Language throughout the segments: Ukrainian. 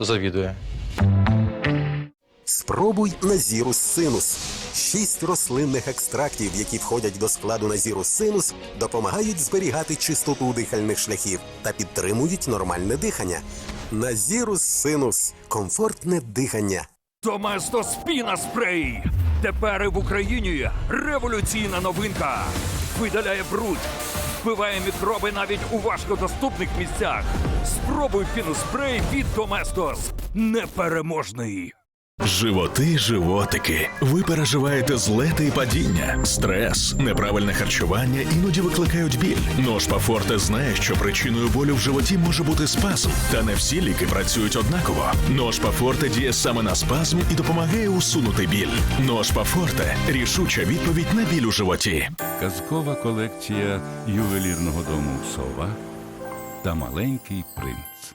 завідує. Спробуй Назірус Синус. Шість рослинних екстрактів, які входять до складу Назірус Синус, допомагають зберігати чистоту дихальних шляхів та підтримують нормальне дихання. Назірус Синус комфортне дихання. Доместо Спіна Спрей. Тепер і в Україні революційна новинка. Видаляє бруд, вбиває мікроби навіть у важкодоступних місцях. Спробуй піноспрей від Доместос. Непереможний. Животи, животики. Ви переживаєте злети і падіння, стрес, неправильне харчування іноді викликають біль. Ножпа Форте знає, що причиною болю в животі може бути спазм, та не всі ліки працюють однаково. Ножпа Форте діє саме на спазм і допомагає усунути біль. Ножпа Форте рішуча відповідь на біль у животі. Казкова колекція ювелірного дому Сова та маленький принц.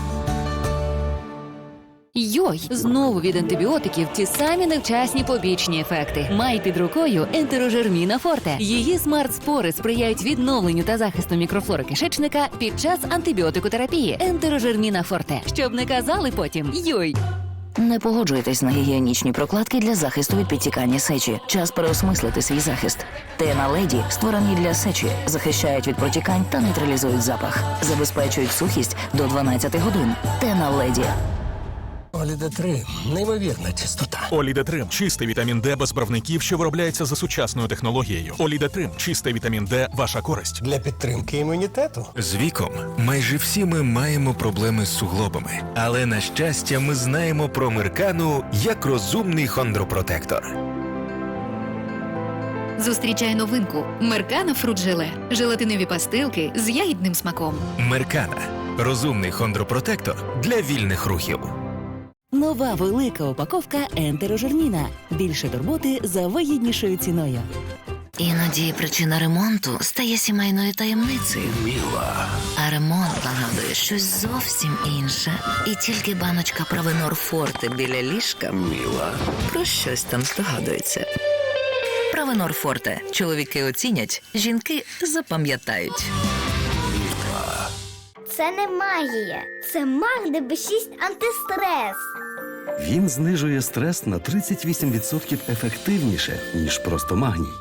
Йой, знову від антибіотиків ті самі невчасні побічні ефекти. Май під рукою ентерожерміна форте. Її смарт-спори сприяють відновленню та захисту мікрофлори кишечника під час антибіотикотерапії. Ентерожерміна форте. Щоб не казали потім йой. Не погоджуйтесь на гігієнічні прокладки для захисту від підтікання сечі. Час переосмислити свій захист. Тена леді створені для сечі, захищають від протікань та нейтралізують запах, забезпечують сухість до 12 годин. Тена леді. Оліде 3 неймовірна чистота. Олідетрим чистий вітамін Д без барвників, що виробляється за сучасною технологією. Олідетрим чистий вітамін Д ваша користь. Для підтримки імунітету. З віком майже всі ми маємо проблеми з суглобами, але на щастя, ми знаємо про Меркану як розумний хондропротектор. Зустрічай новинку Меркана фрут-желе. Желатинові пастилки з ягідним смаком. Меркана розумний хондропротектор для вільних рухів. Нова велика упаковка ентерожерміна. Більше турботи за вигіднішою ціною. Іноді причина ремонту стає сімейною таємницею. Міла. А ремонт нагадує щось зовсім інше. І тільки баночка Провенор Форте біля ліжка Міла. про щось там здогадується. Провенор Форте. Чоловіки оцінять, жінки запам'ятають. Це не магія, це магди Б6 антистрес. Він знижує стрес на 38% ефективніше, ніж просто магній.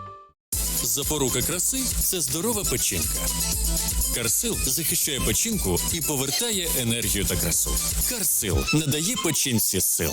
Запорука краси це здорова печінка. Карсил захищає печінку і повертає енергію та красу. Карсил надає печінці сил.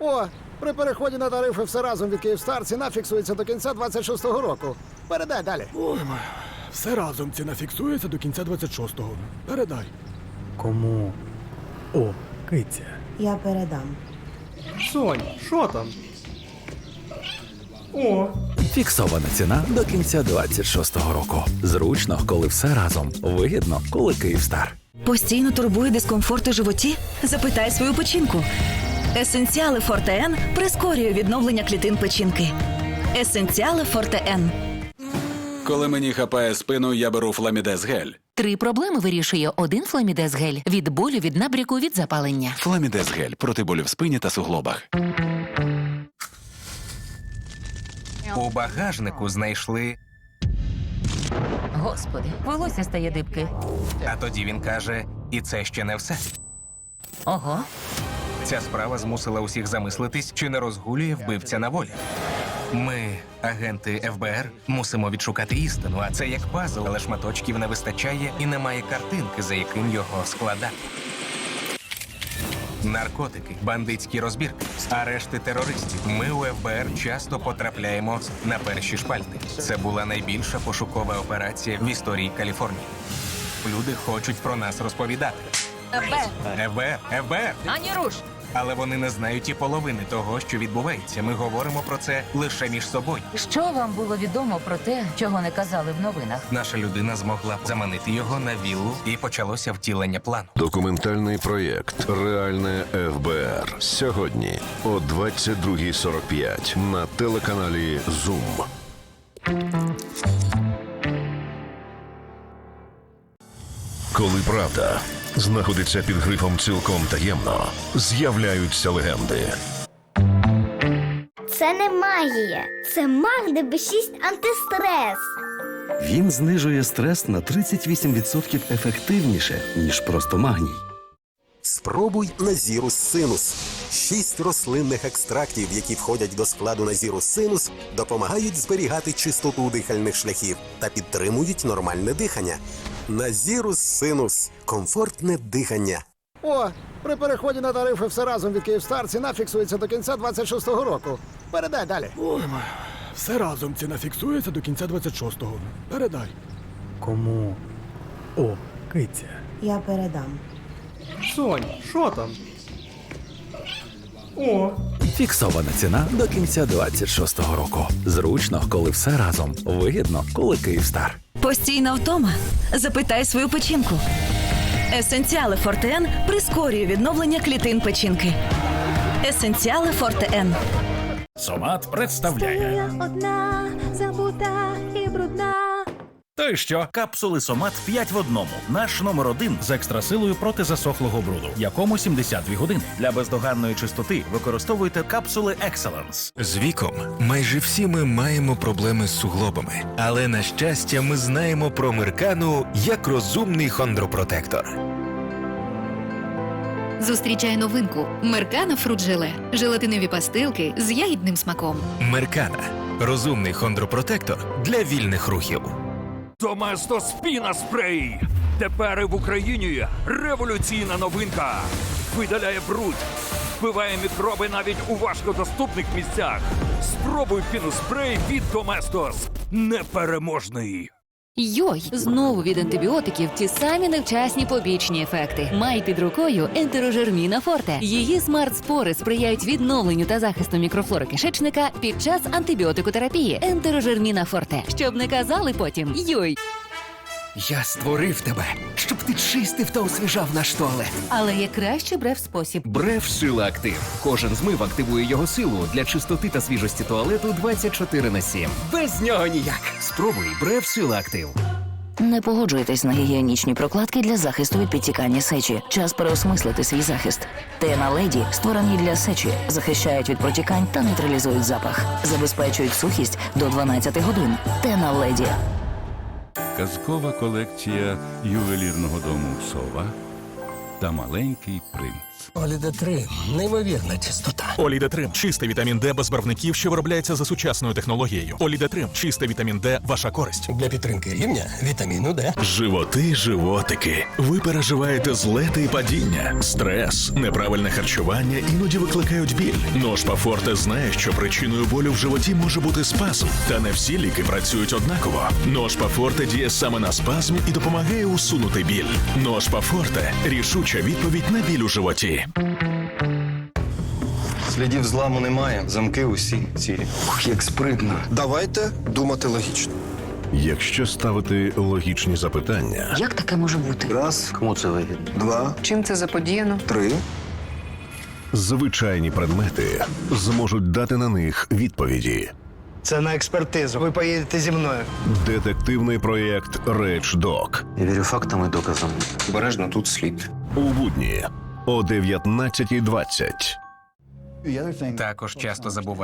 О, при переході на тарифи все разом від Київстар ціна фіксується до кінця 26-го року. Передай далі. Ой, все разом ціна фіксується до кінця 26-го. Передай. Кому? О, киця. Я передам. Сонь, що там? О. Фіксована ціна до кінця 26-го року. Зручно, коли все разом. Вигідно, коли Київстар. Постійно турбує дискомфорт у животі? Запитай свою печінку. Есенціали Форте Н прискорює відновлення клітин печінки. Есенціали Форте Н. Коли мені хапає спину, я беру фламідез гель. Три проблеми вирішує один фламідез гель від болю, від набряку, від запалення. Фламідез гель проти болю в спині та суглобах. У багажнику знайшли. Господи, волосся стає дибки. А тоді він каже: і це ще не все. Ого. Ця справа змусила усіх замислитись, чи не розгулює вбивця на волі. Ми, агенти ФБР, мусимо відшукати істину, а це як пазл, але шматочків не вистачає і немає картинки, за яким його складати. наркотики, бандитські розбірки, арешти терористів. Ми у ФБР часто потрапляємо на перші шпальти. Це була найбільша пошукова операція в історії Каліфорнії. Люди хочуть про нас розповідати. ФБР, ФБР. Ані руш! Але вони не знають і половини того, що відбувається. Ми говоримо про це лише між собою. Що вам було відомо про те, чого не казали в новинах? Наша людина змогла заманити його на віллу, і почалося втілення плану. Документальний проєкт Реальне ФБР сьогодні о 22.45 на телеканалі Зум. Коли правда знаходиться під грифом цілком таємно, з'являються легенди. Це не магія. Це маг ДБ6 антистрес. Він знижує стрес на 38% ефективніше, ніж просто магній. Спробуй Назірус Синус. Шість рослинних екстрактів, які входять до складу Назірус Синус, допомагають зберігати чистоту дихальних шляхів та підтримують нормальне дихання. Назірус Синус комфортне дихання. О, при переході на тарифи все разом від Київстар ціна фіксується до кінця 26-го року. Передай далі. Ой, все разом ціна фіксується до кінця 26-го. Передай. Кому? О, киця. Я передам. Сонь, що там? О, Фіксована ціна до кінця 26-го року. Зручно, коли все разом. Вигідно, коли Київстар. Постійна втома. Запитай свою печінку. Есенціали Фортен прискорює відновлення клітин печінки. Есенціали Фортен. Сомат представляє. одна, забута і брудна. То й що? Капсули Сомат 5 в одному. Наш номер один з екстрасилою проти засохлого бруду, якому 72 години. Для бездоганної чистоти використовуйте капсули Excellence. З віком майже всі ми маємо проблеми з суглобами, але на щастя, ми знаємо про Меркану як розумний хондропротектор. Зустрічай новинку Меркана Фруджеле. Желатинові пастилки з ягідним смаком. Меркана розумний хондропротектор для вільних рухів. Доместо Спіна Спрей. Тепер в Україні революційна новинка. Видаляє бруд, вбиває мікроби навіть у важкодоступних місцях. Спробуй піноспрей від Доместос. Непереможний. Йой, знову від антибіотиків ті самі невчасні побічні ефекти. Май під рукою ентерожерміна Форте. Її смарт-спори сприяють відновленню та захисту мікрофлори кишечника під час антибіотикотерапії. Ентерожерміна Форте. Щоб не казали потім йой. Я створив тебе, щоб ти чистив та освіжав наш туалет. Але є кращий брев спосіб. Бреф Сила Актив. Кожен змив активує його силу для чистоти та свіжості туалету 24 на 7. Без нього ніяк. Спробуй Бреф Сила Актив. Не погоджуйтесь на гігієнічні прокладки для захисту від підтікання сечі. Час переосмислити свій захист. Тена леді створені для сечі, захищають від протікань та нейтралізують запах, забезпечують сухість до 12 годин. Тена леді. Казкова колекція ювелірного дому Сова та маленький принц. Оліде 3 неймовірна чистота. Олідетрим чистий вітамін Д без барвників, що виробляється за сучасною технологією. Олідетрим чистий вітамін Д ваша користь. Для підтримки рівня вітаміну Д. Животи, животики. Ви переживаєте злети і падіння, стрес, неправильне харчування іноді викликають біль. Ножпа Форте знає, що причиною болю в животі може бути спазм. Та не всі ліки працюють однаково. Ножпа Форте діє саме на спазм і допомагає усунути біль. Ножпа Форте рішуча відповідь на біль у животі. Слідів зламу немає, замки усі цілі. Ух, як спритно. Давайте думати логічно. Якщо ставити логічні запитання, Як таке може бути? Раз. Кому це вигідно? Два. Чим це заподіяно? Три. звичайні предмети зможуть дати на них відповіді. Це на експертизу. Ви поїдете зі мною. Детективний проєкт Речдок Я вірю фактам і доказам. Обережно тут слід. у будні о 19.20. Також часто забуває.